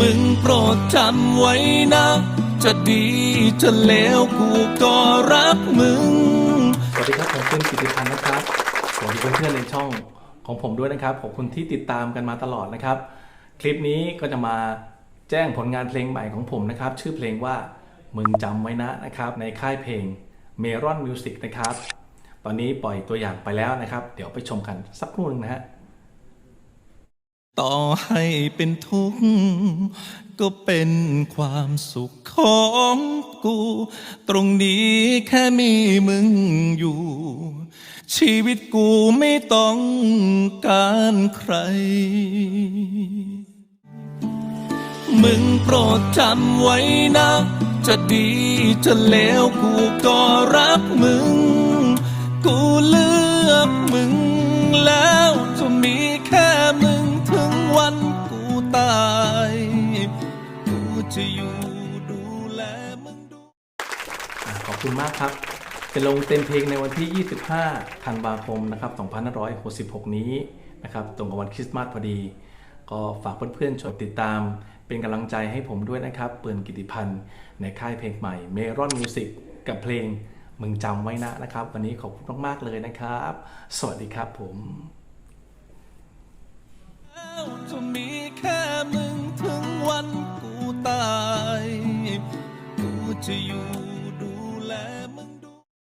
มึงโปรดจำไว้นะ จะดีจะเลวกูก็รักมึง สวัสดีครับ ผมเป็นกิติพันธ์นะครับ สวัสดีเพื่อนๆในช่องของผมด้วยนะครับ ขอบคุณที่ติดตามกันมาตลอดนะครับ คลิปนี้ก็จะมาแจ้งผลงานเพลงใหม่ของผมนะครับ ชื่อเพลงว่ามึงจำไว้นะนะครับ ในค่ายเพลง Meron Music นะครับ ตอนนี้ปล่อยตัวอย่างไปแล้วนะครับ เดี๋ยวไปชมกันสักครู่หนึงนะฮะ ต่อให้เป็นทุกข์ก็เป็นความสุขของกู ตรงนี้แค่มีมึงอยู่ ชีวิตกูไม่ต้องการใคร มึงโปรดจำไว้นะ จะดีจะเลวกูก็ จะอยู่ดูแลมึงดู ขอบคุณมากครับ จะลงเต็มเพลงในวันที่ 25 ธันวาคมนะครับ 2566 นี้นะครับ ตรงกับวันคริสต์มาสพอดี ก็ฝากเพื่อนๆช่วยติดตาม เป็นกำลังใจให้ผมด้วยนะครับ เปื่อนกิติพันธ์ในค่ายเพลงใหม่ Meron Music กับเพลงมึงจำไว้นะนะครับ วันนี้ขอบคุณมากๆเลยนะครับ สวัสดีครับผม to you.